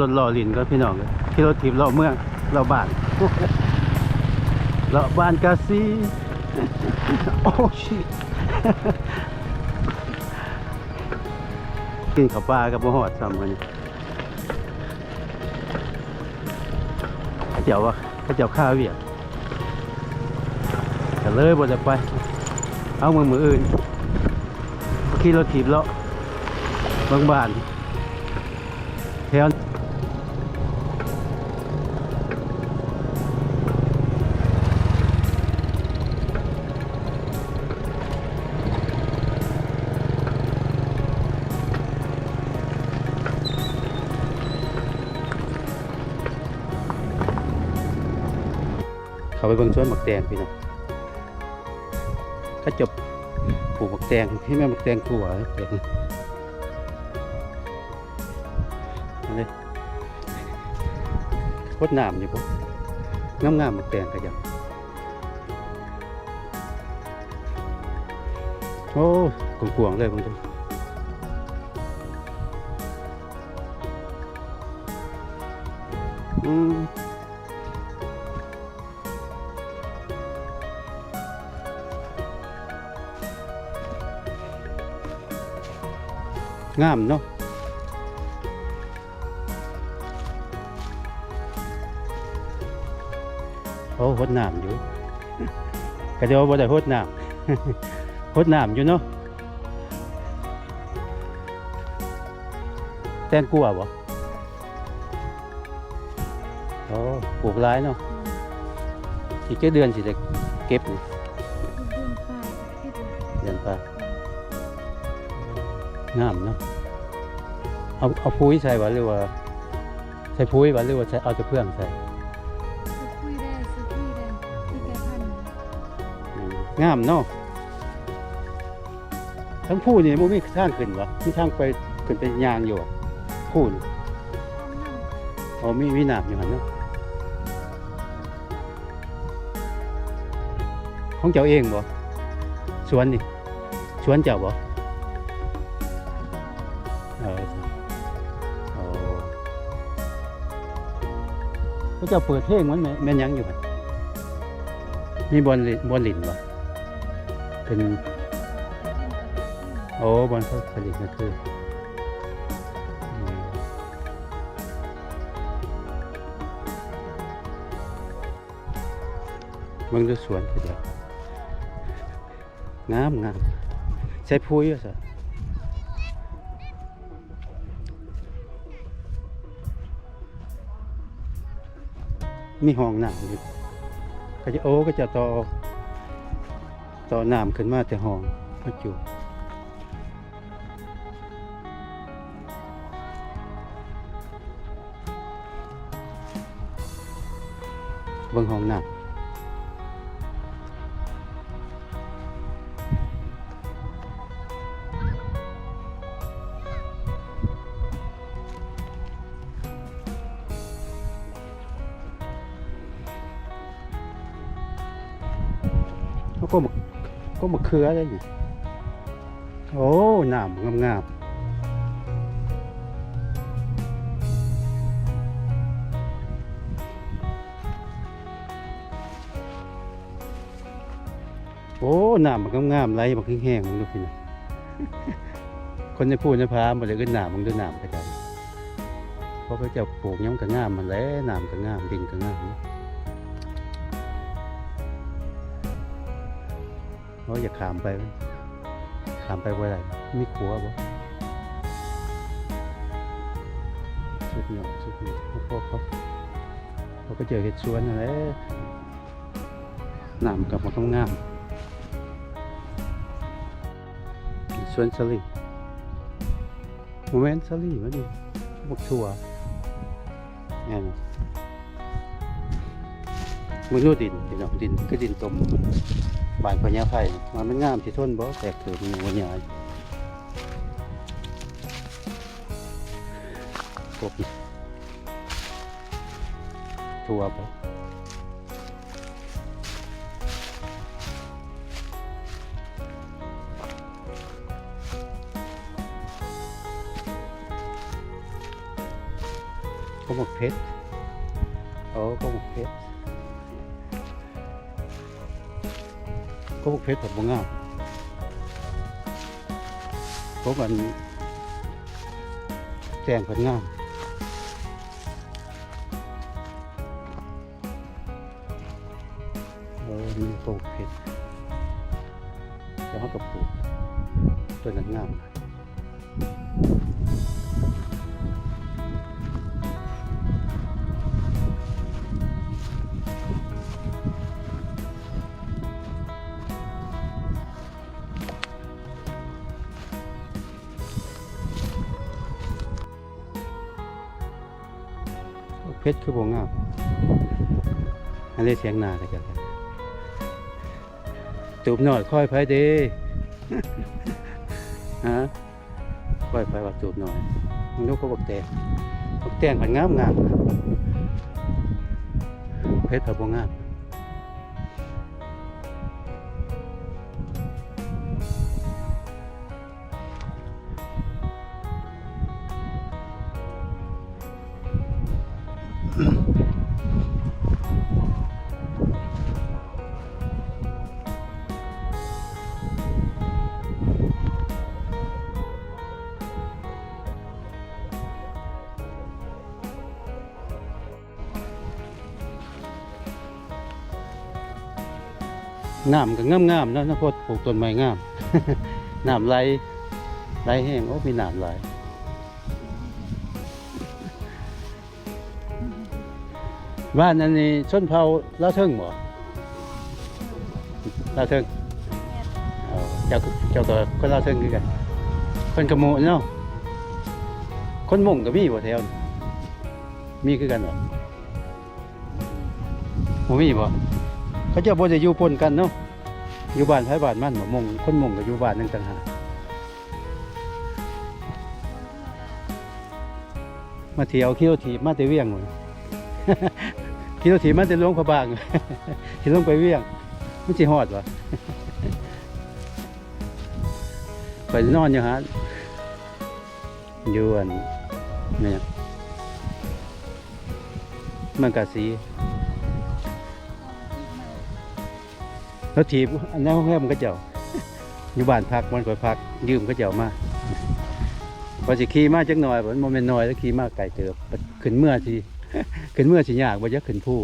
รถหล่อลินก็พี่น้องเลยขี่รถทิพย์เราเมืองเราบ้านเราบ้านกาซีโอ้ชิกินข้าวปลากับมะฮอดซ้ำกันเจ้าว่าเขาเจ้าข้าวเวียกก็เลยบ่จะไป เอามือมืออื่นขี่รถถีบเลาะบางบ้านแถว เขาไปเบิ่งสวนหมักแตงพี่น้องเขาจบปลูกหมักแตงที่แม่หมักแตงขัวแตงอันนี้โคตรน้ำอยู่ปุ๊งามงามๆหมักแตงกระยังโอ้กลวงๆเลยบางทีอืม งามเนาะโอ้หดน้ำอยู่ก็เดี๋ยวบ่ได้หดน้ำหดน้ำอยู่เนาะแตนกลัวบ่โอ้ปลูกหลายเนาะอีกแค่เดือนสิได้เก็บนี่เดือนป่า งามเนาะเอาเอาปุ๋ยใส่บ่หรือว่า ใส่ปุ๋ยบ่หรือว่าใส่เอาแต่เพื่องใส่คุยได้สักทีได้ที่แกพันอืมงามเนาะทั้งผู้นี่มันมีทางขึ้นวะมีทางไปขึ้นไปยางอยู่อะผู้นี่ต้องนั่งอ๋อมีมีน้ำอยู่หันเนาะของเจ้าเองบ่สวนนี่สวนเจ้าบ่ เจ้าเปิดเพลงมันแม่แม่นยังอยู่หั่นมีบอลลิบอลลินบ่เป็นโอ้บอลเขาผลิตก็คือมเบิ่งดูสวนคือเดียวงามงามใส่ปุ๋ยว่าซ มีห้องน้ำอยู่ก็จะโอ้ก็จะต่อต่อน้ำขึ้นมาแต่ห้องมาอยู่เบิ่งห้องน้ำ ก็มาก็มาเครืออะไรอยู่โอ้หนามงามงามโอ้หนามงามงามไรบักแห้งๆมึงดูพี่นะคนในพูดในพามาเลยก็หนามมึงดูหนามกระจายเพราะเขาจะปลูกย้ำกระงามมันแหล้วหนามกระงามดินกระงามเนาะ เขาอยากขามไป ขามไปว่าไรมีขัวบ่สุดเหนียวสุดเหนียวพวกเขาเขาก็เจอเห็ดสวนอะไรน้ำกับมันต้องงามสวนสลีโมเมนต์สลีมันดิบกทัวแอนมันรู้ดินดินเอาดินก็ดินตม บานพญาไผ่มันมันงามที่ทนบ่แตกถือมันวันใหญ่พวกทัวบ่ก็หมกเพชรโอ้ก็หมกเพชร ก็หมกเพชรแบบบ่งามก็มันแจ้งเพิ่นงามเออมีก็หมกเพชรแล้วเขากับปลูกตัวนั้นงามเพ ชรคือบ่งามอันนี้เสียงนาเลยกันตูบหน่อยค่อยไปเดีฮะค่อยไปว่าตูบหน่อยมึงดูเขาบอกแตงบอกแตงมันงามงามเพชรผับ่งาม น้ำก็งามงามๆเนาะนะพดปลูกต้นไม้งาม น้ำไหลไหลแห้งโอ้มีน้ำไหลบ้านอันนี้ชนเผ่าลาวเทิงบ่ลาวเทิงเอาเจ้าเจ้าก็คนลาวเทิงคือกัน คนกระโมเนาะคนหม่งก็มีบ่แถวนี้มีคือกันบ่บ่มีบ่ เขาเจ้าบ่จะอยู่ปนกันเนาะอยู่บ้านไผบ้านมันบ่หม่งคนมงก็อยู่บ้านหนึงต่างหากมาเที่ยวเที่ยวถีบมาแต่เวียงหมดเที่ยวถีบมาแต่หลวงพระบางสิลงไปเวียงมันสิฮอดวะไปนอนอยู่ฮะอยู่อันเนี่ยมันกะสี แล้วถีบอันนั้นห้องแรมก็เจ้าอยู่บ้านพักมันก็พัก ยืมก็เจ้ามาพอสิขี่มาจักหน่อยมันโมเมนต์น้อยแล้วขี่มาไกลเติบขึ้นเมื่อทีขึ้นเมื่อสิยากบ่จะขึ้นผู้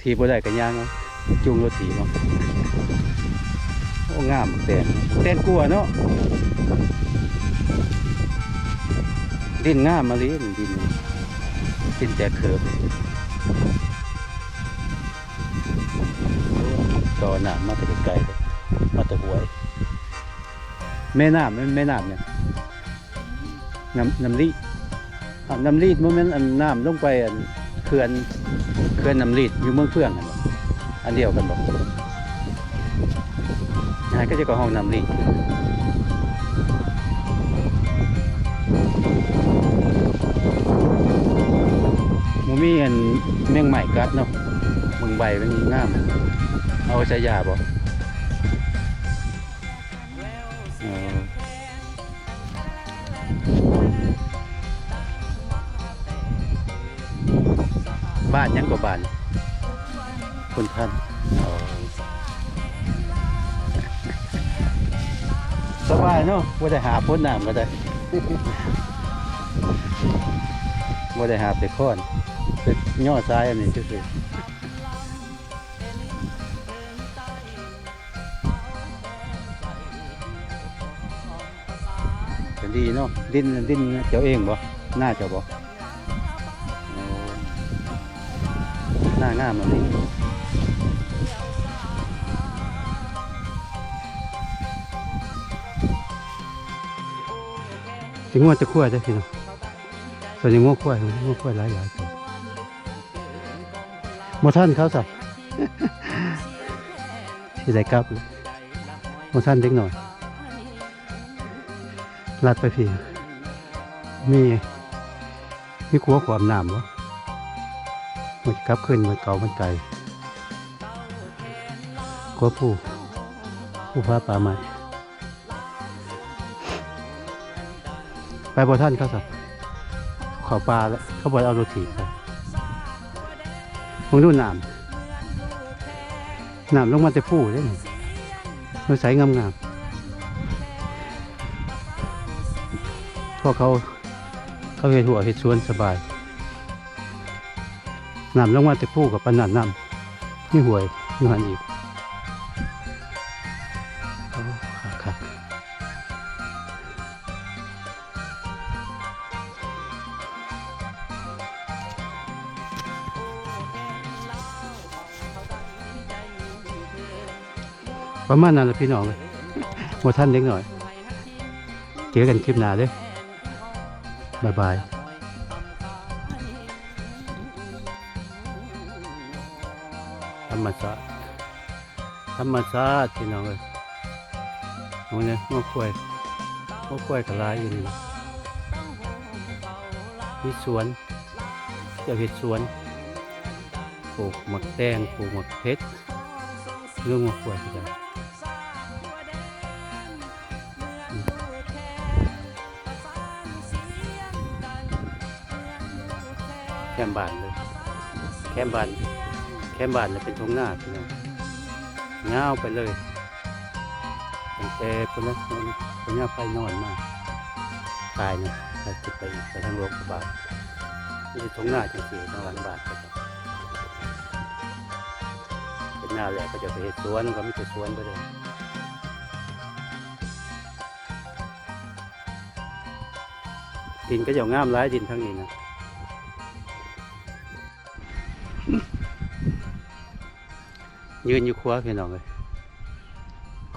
ถีบบ่ได้ก็ย่างเอาจูงรถถีบเอาโอ้งามบักแตนบักแตนกลัวเนาะดินงามมาลีดินดินแต่เขิบ อหนามมาแต่ไกลๆมาแต่หวย แม่น้ำแม่แม่น้ำเนี่ยน้ำน้ำลีอะน้ำลีดโมเมนต์อันน้ำลงไปอันเขื่อนเขื่อนน้ำลีดอยู่เมืองเฟื่องอันอันเดียวกันบอกอันก็จะก็ห้องน้ำลีดมูมีอันแมงใหม่กัดเนาะมึงใบเป็นงาม เอาใช้ยาบ่เอบ้านยังกว่าบ้านคุณท่านสบายเนาะว่าได้หาพ้นน้ำก็ได้ว่าได้หาไปค้อนเป็นย่อซ้ายอันนี้ซื่อ ดีเนาะดินดินเจ้าเองบ่หน้าเจ้าบ่โอ้หน้างามมันนี่ถึงว่าจะขั้วได้พี่เนาะส่วนยังงัวขั้วงัวขั้วหลายหลายตัวหมท่านเขาสับที่ไหนกลับเลยหมท่านเด็กหน่อย ลัดไปพี่ มีมีขัวความน้ำวะมันกลับขึ้นมันเก่ามันไกลขัวผู้ ผู้พาป่าใหม่ไปบ่ท่านเขาสับขอปลาแล้วเขาบอกเอารถถีบไปผมดูน้ำน้ำลงมาแต่ผู้ได้นี่ใสงามๆ พวกเขาเขาเห็ดหัวเห็ดสวนสบายน้ำลงมาแต่ผู้กับปนันน้ำนี่ห่วยนี่หันอีกโอ้คักคักประมาณนั้นแหละพี่น้องเลยหมดท่านเล็กหน่อย เจอกันคลิปหน้าเด้อ บายบายธรรมชาติธรรมชาติพี่น้องเลยโอ้เนี่ยหัวควายหัวควยกระลายอยู่นี่นะมีสวนเจะเห็ดสวนปลูกหมักแตงปลูกหมักเพชรเรื่องหัวควยที่จะ แคมบานเลยแคมบานแคมบานเนี่ยเป็นทงหน้าพี่น้องเงาวไปเลยตั้งแต่คนนั้นคนนี้ไปนอนมากตายเนี่ยไปติดไปอีกไปทางโรงพยาบาลนี่ทงหน้าจังสีทางหลังบ้านก็จะเป็นหน้าแหละก็จะไปเห็ดสวนก็ไม่ใช่สวนไปเลยดินก็จะงามร้ายดินทั้งนี้นะ ยืนอยู่ขวาพี่น้องเลย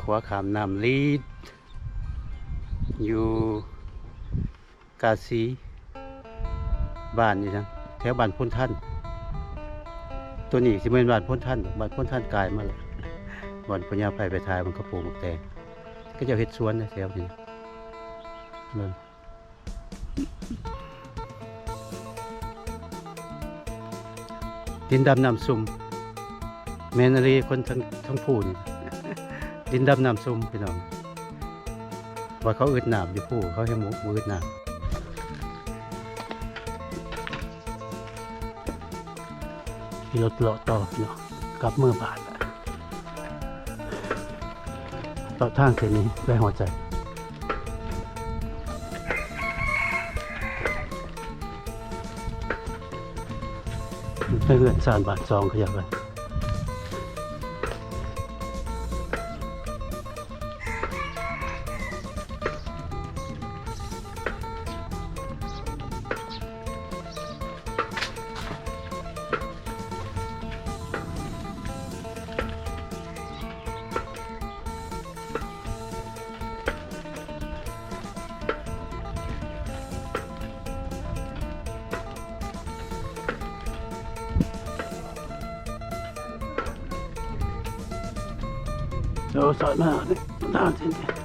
ขวาขามน้ำลีด อยู่กาสีบ้านนี่นะแถวบ้านพ้นท่าน ตัวนี้สิเป็นบ้านพ้นท่านบ้านพ้นท่านกลายมาแล้วบ้านพญาไผ่ไปทายมันก็ปลูกหมกแตงก็จะเฮ็ดสวนนะแถวนี้เบิ่ง ดินดำน้ำซุมแมนารีคนทั้งทั้งผู้นี่ดินดำน้ำซุมพี่น้องว่าเขาอึดหน้ำอยู่ผู้เขาให้หมูมูอึดน้ำขี่รถเลาะต่อเนาะกลับเมื่อบาทละต่อทางเส้นนี้ไปหัวใจ เรือนสารบาทซองขยับไปโอ้สอยมากเลยตามเส้นเนี่ย